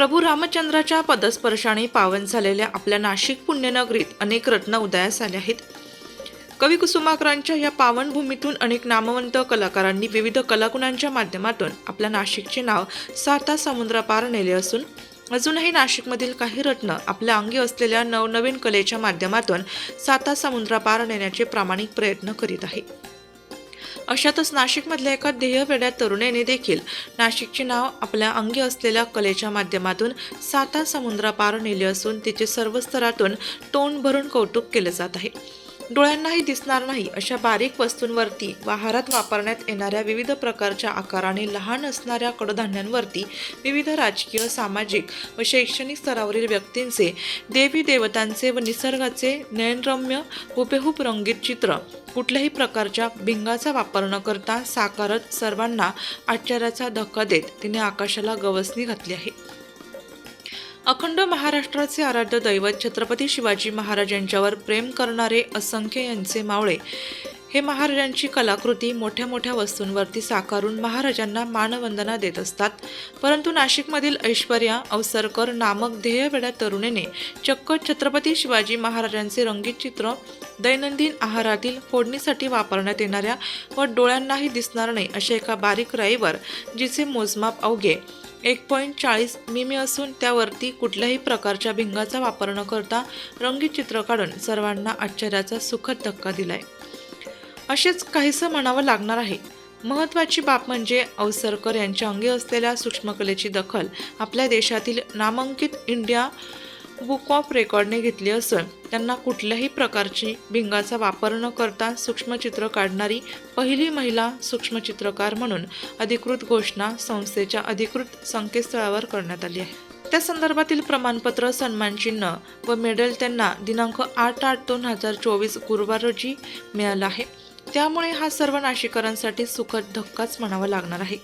प्रभू रामचंद्राच्या पदस्पर्शाने पावन झालेल्या आपल्या नाशिक पुण्यनगरीत अनेक रत्न उदयास आले आहेत. कवी कुसुमाकरांच्या या पावनभूमीतून अनेक नामवंत कलाकारांनी विविध कलागुणांच्या माध्यमातून आपल्या नाशिकचे नाव साता समुद्रापार नेले असून अजूनही नाशिकमधील काही रत्न आपल्या अंगी असलेल्या नवनवीन कलेच्या माध्यमातून साता समुद्रापार नेण्याचे प्रामाणिक प्रयत्न करीत आहे. अशातच नाशिकमधल्या एका ध्येयवेड्या तरुणीने देखील नाशिकचे नाव आपल्या अंगी असलेल्या कलेच्या माध्यमातून साता समुद्रापार नेले असून तिचे सर्व स्तरातून तोंड भरून कौतुक केले जात आहे. डोळ्यांनाही दिसणार नाही अशा बारीक वस्तूंवरती वाहारात आहारात वापरण्यात येणाऱ्या विविध प्रकारच्या आकाराने लहान असणाऱ्या कडधान्यांवरती विविध राजकीय सामाजिक व शैक्षणिक स्तरावरील व्यक्तींचे देवी देवतांचे व निसर्गाचे नयनरम्य हुबेहूब रंगीत चित्र कुठल्याही प्रकारच्या भिंगाचा वापर न करता साकारत सर्वांना आश्चर्याचा धक्का देत तिने आकाशाला गवसणी घातली आहे. अखंड महाराष्ट्राचे आराध्य दैवत छत्रपती शिवाजी महाराज यांच्यावर प्रेम करणारे असंख्य यांचे मावळे हे महाराजांची कलाकृती मोठ्या मोठ्या वस्तूंवरती साकारून महाराजांना मानवंदना देत असतात. परंतु नाशिकमधील ऐश्वर्या अवसरकर नामक ध्येयवेड्या तरुणीने चक्क छत्रपती शिवाजी महाराजांचे रंगीत चित्र दैनंदिन आहारातील फोडणीसाठी वापरण्यात येणाऱ्या व डोळ्यांनाही दिसणार नाही अशा एका बारीक राईवर जिचे मोजमाप अवघे एक पॉईंट चाळीस मिमी असून त्यावरती कुठल्याही प्रकारच्या भिंगाचा वापर न करता रंगीत चित्र काढून सर्वांना आश्चर्याचा सुखद धक्का दिलाय. असेच काहीसं म्हणावं लागणार आहे. महत्त्वाची बाब म्हणजे अवसरकर यांच्या अंगी असलेल्या सूक्ष्मकलेची दखल आपल्या देशातील नामांकित इंडिया बुक ऑफ रेकॉर्डने घेतली असून त्यांना कुठल्याही प्रकारची भिंगाचा वापर न करता सूक्ष्मचित्र काढणारी पहिली महिला सूक्ष्मचित्रकार म्हणून अधिकृत घोषणा संस्थेच्या अधिकृत संकेतस्थळावर करण्यात आली आहे. त्या संदर्भातील प्रमाणपत्र सन्मानचिन्ह व मेडल त्यांना दिनांक आठ आठ दोन हजार चोवीस गुरुवार रोजी मिळाला आहे. त्यामुळे हा सर्व नाशिकरांसाठी सुखद धक्काच म्हणावा लागणार आहे.